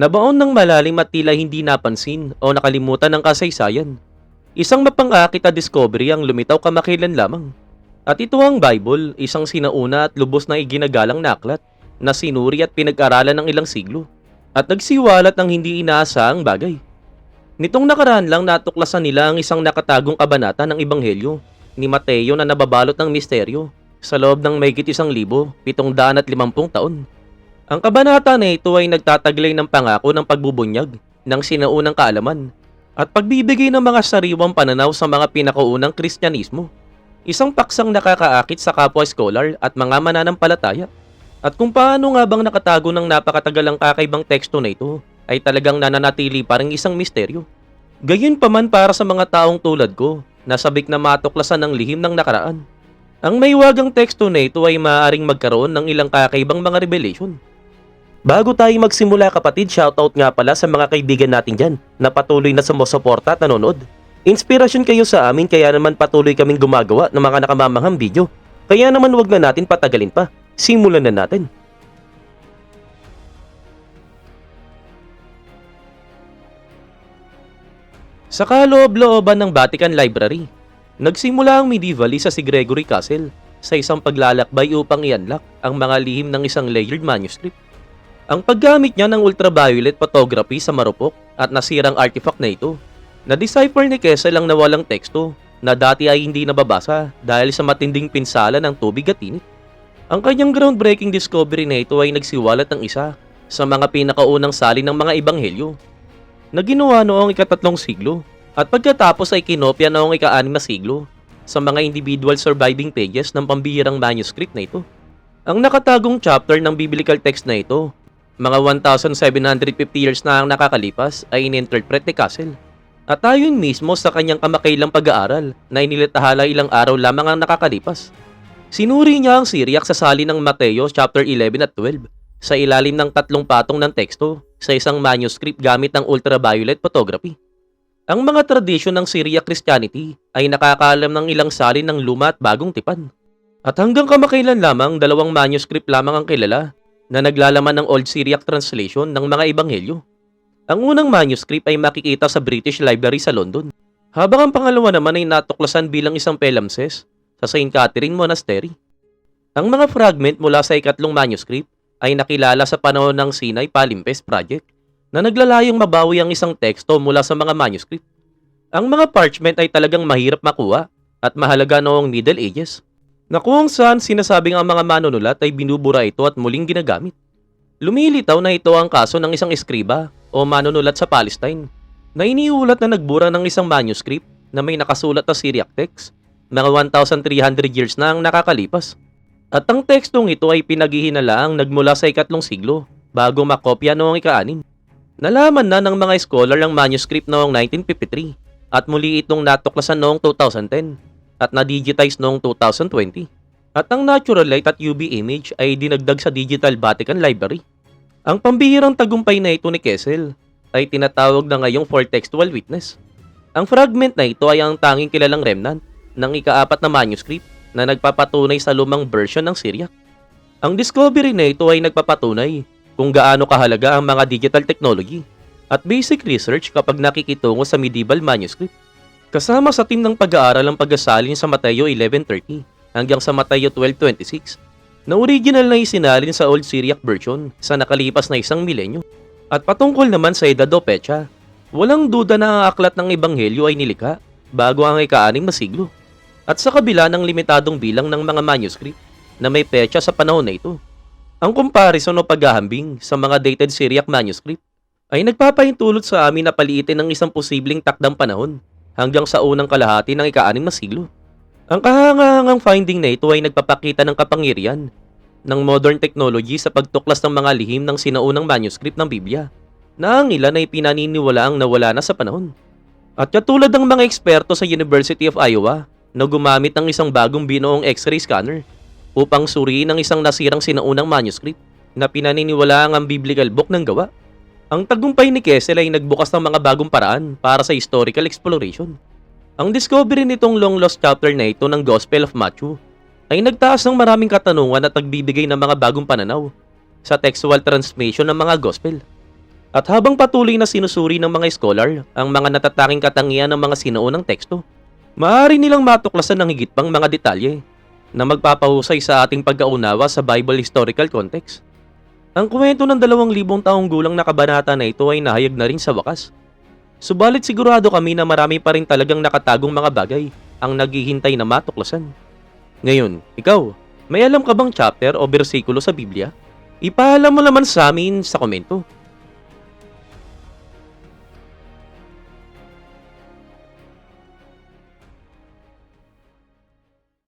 Nabaon ng malalim at tila hindi napansin o nakalimutan ng kasaysayan. Isang mapangakit na discovery ang lumitaw kamakilan lamang. At ito ang Bible, isang sinauna at lubos na iginagalang na aklat na sinuri at pinag-aralan ng ilang siglo at nagsiwalat ng hindi inaasahang bagay. Nitong nakaraan lang natuklasan nila ang isang nakatagong kabanata ng Ebanghelyo ni Mateo na nababalot ng misteryo sa loob ng mahigit isang libo, pitong daan at limampung taon. Ang kabanata na ito ay nagtataglay ng pangako ng pagbubunyag ng sinaunang kaalaman at pagbibigay ng mga sariwang pananaw sa mga pinakaunang Kristyanismo. Isang paksang nakakaakit sa kapwa scholar at mga mananampalataya. At kung paano nga bang nakatago ng napakatagalang kakaibang teksto na ito ay talagang nananatili parang isang misteryo. Gayon pa man para sa mga taong tulad ko na sabik na matuklasan ng lihim ng nakaraan. Ang maywagang teksto na ito ay maaaring magkaroon ng ilang kakaibang mga revelation. Bago tayo magsimula kapatid, shoutout nga pala sa mga kaibigan natin dyan na patuloy na sumusuporta at nanonood. Inspirasyon kayo sa amin kaya naman patuloy kaming gumagawa ng mga nakamamanghang video. Kaya naman wag na natin patagalin pa. Simulan na natin. Sa kaloob-looban ng Vatican Library, nagsimula ang medievalist sa si Gregory Castle sa isang paglalakbay upang ianlak ang mga lihim ng isang layered manuscript. Ang paggamit niya ng ultraviolet photography sa marupok at nasirang artifact na ito, na-decipher ni Kessel ang nawalang teksto na dati ay hindi nababasa dahil sa matinding pinsala ng tubig at init. Ang kanyang groundbreaking discovery na ito ay nagsiwalat ng isa sa mga pinakaunang salin ng mga ebanghelyo na ginawa noong ikatatlong siglo at pagkatapos ay kinopya noong ika-anim na siglo sa mga individual surviving pages ng pambihirang manuscript na ito. Ang nakatagong chapter ng biblical text na ito, mga 1,750 years na ang nakakalipas ay ininterpret ni Castle. At ayon mismo sa kanyang kamakailang pag-aaral na inilitahala ilang araw lamang ang nakakalipas. Sinuri niya ang Syriac sa sali ng Mateo chapter 11 at 12 sa ilalim ng tatlong patong ng teksto sa isang manuscript gamit ng ultraviolet photography. Ang mga tradisyon ng Syriac Christianity ay nakakaalam ng ilang salin ng luma at bagong tipan. At hanggang kamakailan lamang dalawang manuscript lamang ang kilala na naglalaman ng Old Syriac translation ng mga ebanghelyo. Ang unang manuscript ay makikita sa British Library sa London, habang ang pangalawa naman ay natuklasan bilang isang palimpsest sa St. Catherine Monastery. Ang mga fragment mula sa ikatlong manuscript ay nakilala sa panahon ng Sinai Palimpsest Project na naglalayong mabawi ang isang teksto mula sa mga manuscript. Ang mga parchment ay talagang mahirap makuha at mahalaga noong Middle Ages na kung saan sinasabing ang mga manunulat ay binubura ito at muling ginagamit. Lumilitaw na ito ang kaso ng isang eskriba o manunulat sa Palestine na iniulat na nagbura ng isang manuscript na may nakasulat na Syriac text mga 1,300 years na ang nakakalipas. At ang tekstong ito ay pinaghihinalaang nagmula sa ikatlong siglo bago makopya noong ika-anim. Nalaman na ng mga scholar ang manuscript noong 1953 at muli itong natuklasan noong 2010 at na-digitize noong 2020. At ang natural light at UV image ay dinagdag sa Digital Vatican Library. Ang pambihirang tagumpay na ito ni Kessel ay tinatawag na ngayong for textual witness. Ang fragment na ito ay ang tanging kilalang remnant ng ikaapat na manuscript na nagpapatunay sa lumang version ng Syriac. Ang discovery na ito ay nagpapatunay kung gaano kahalaga ang mga digital technology at basic research kapag nakikitungo sa medieval manuscript. Kasama sa team ng pag-aaral ang pagsasalin sa Mateo 11.30 hanggang sa Mateo 12.26 na original na isinalin sa Old Syriac version sa nakalipas na isang milenyo. At patungkol naman sa Edad o Pecha, walang duda na ang aklat ng Ebanghelyo ay nilikha bago ang ika-anim na siglo. At sa kabila ng limitadong bilang ng mga manuscript na may petsa sa panahon na ito, ang comparison o paghahambing sa mga dated Syriac manuscript ay nagpapahintulot sa amin na paliitin ng isang posibleng takdang panahon hanggang sa unang kalahati ng ika-anim na siglo. Ang kahangahangang finding na ito ay nagpapakita ng kapangyarihan ng modern technology sa pagtuklas ng mga lihim ng sinaunang manuscript ng Biblia na ang ilan ay pinaniniwalaang nawala na sa panahon. At katulad ng mga eksperto sa University of Iowa na gumamit ng isang bagong binuong X-ray scanner upang suriin ang isang nasirang sinaunang manuscript na pinaniniwalaang ang biblical book ng gawa. Ang tagumpay ni Kessel ay nagbukas ng mga bagong paraan para sa historical exploration. Ang discovery nitong long lost chapter na ito ng Gospel of Matthew ay nagtaas ng maraming katanungan at nagbibigay ng mga bagong pananaw sa textual transmission ng mga gospel. At habang patuloy na sinusuri ng mga scholar ang mga natatanging katangian ng mga sinuunang teksto, maaari nilang matuklasan ng higit pang mga detalye na magpapahusay sa ating pagkaunawa sa Bible historical context. Ang kwento ng dalawang libong taong gulang na kabanata na ito ay nahayag na rin sa wakas. Subalit sigurado kami na marami pa rin talagang nakatagong mga bagay ang naghihintay na matuklasan. Ngayon, ikaw, may alam ka bang chapter o bersikulo sa Biblia? Ipaalam mo naman sa amin sa komento.